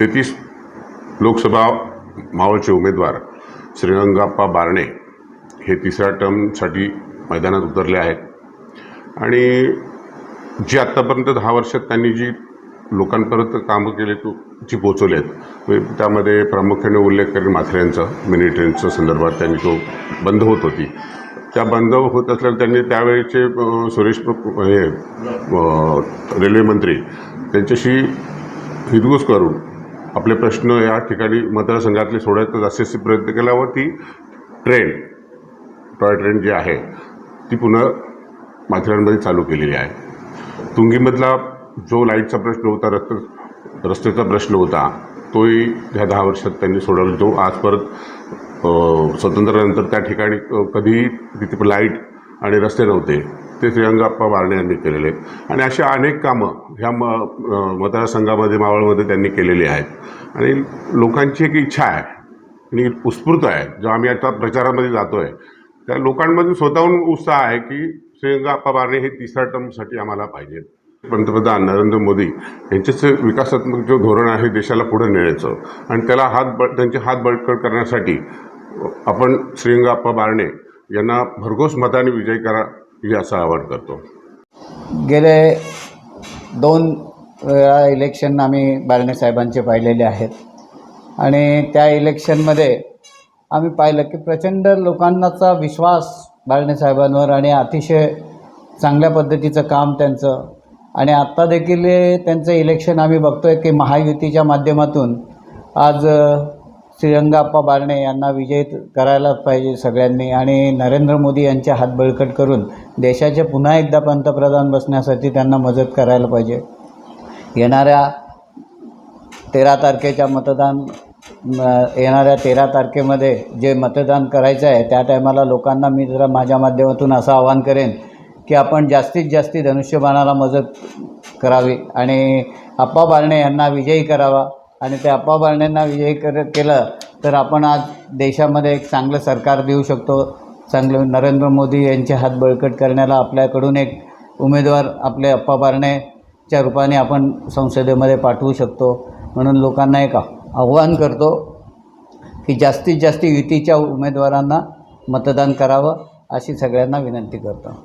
तेहतीस लोकसभा मावळचे उमेदवार श्रीरंगाप्पा बारणे हे तिसऱ्या टर्मसाठी मैदानात उतरले आहेत. आणि जी आत्तापर्यंत दहा वर्षात त्यांनी जी लोकांपर्यंत कामं केले तो जी पोचवले आहेत म्हणजे त्यामध्ये प्रामुख्याने उल्लेख करेन माथऱ्यांचा मिनी ट्रेनच्या संदर्भात त्यांनी तो बंद होत होती. त्या बंद होत असल्याने त्यांनी त्यावेळेचे सुरेश हे रेल्वेमंत्री रेल्वे मंत्री त्यांच्याशी हितगुज करून आपले प्रश्न या ठिकाणी मतदारसंघातले सोडवायचा जास्तीत प्रयत्न केल्यावर ती ट्रेन टॉय ट्रेन जी आहे ती पुन्हा माथेरानमध्ये चालू केलेली आहे. तुंगीमधला जो लाईटचा प्रश्न होता रस्त रस्त्याचा प्रश्न होता तोही ह्या दहा वर्षात त्यांनी सोडवला. जो आज परत स्वातंत्र्यानंतर त्या ठिकाणी कधीही तिथे लाइट आणि रस्ते नव्हते. ते श्रीरंगाप्पा बारणे यांनी केलेले. आहेत आणि अशा अनेक कामं ह्या म मतदारसंघामध्ये मावळमध्ये त्यांनी केलेली आहेत. आणि लोकांची एक इच्छा आहे आणि उत्स्फूर्त आहे जो आम्ही आता प्रचारामध्ये जातो आहे त्या लोकांमध्ये स्वतःहून उत्साह आहे की श्रीरंगाप्पा बारणे हे तिसऱ्या टर्मसाठी आम्हाला पाहिजेत पंतप्रधान नरेंद्र मोदी यांचेच विकासात्मक जो धोरण आहे देशाला पुढे नेण्याचं. आणि त्याला हात बळ त्यांचे हात बळकट करण्यासाठी आपण श्रीरंगाप्पा बारणे यांना भरघोस मताने विजय करा हे असं आवाहन करतो. गेले दोन वेळा इलेक्शन आम्ही बाळणे साहेबांचे पाहिलेले आहेत. आणि त्या इलेक्शनमध्ये आम्ही पाहिलं की प्रचंड लोकांनाचा विश्वास बाळणे साहेबांवर आणि अतिशय चांगल्या पद्धतीचं काम त्यांचं. आणि आत्ता देखील त्यांचं इलेक्शन आम्ही बघतो आहे की महायुतीच्या माध्यमातून आज श्रीरंगाप्पा बारणे यांना विजयी करायलाच पाहिजे सगळ्यांनी आणि नरेंद्र मोदी यांचे हात बळकट करून देशाचे पुन्हा एकदा पंतप्रधान बसण्यासाठी त्यांना मदत करायला पाहिजे. येणाऱ्या तेरा तारखेच्या मतदान येणाऱ्या तेरा तारखेमध्ये जे मतदान करायचं आहे त्या टायमाला लोकांना मी जरा माझ्या माध्यमातून असं आवाहन करेन की आपण जास्तीत जास्त धनुष्यबाणाला मदत करावी आणि आप्पा बारणे यांना विजयी करावा. आणि त्या अप्पा बारणेंना विजयी कर केलं तर आपण आज देशामध्ये एक चांगलं सरकार देऊ शकतो. चांगलं नरेंद्र मोदी यांचे हात बळकट करण्याला आपल्याकडून एक उमेदवार आपले अप्पा बारणेच्या रूपाने आपण संसदेमध्ये पाठवू शकतो. म्हणून लोकांना एक आव्हान करतो की जास्तीत जास्त युतीच्या उमेदवारांना मतदान करावं अशी सगळ्यांना विनंती करतो.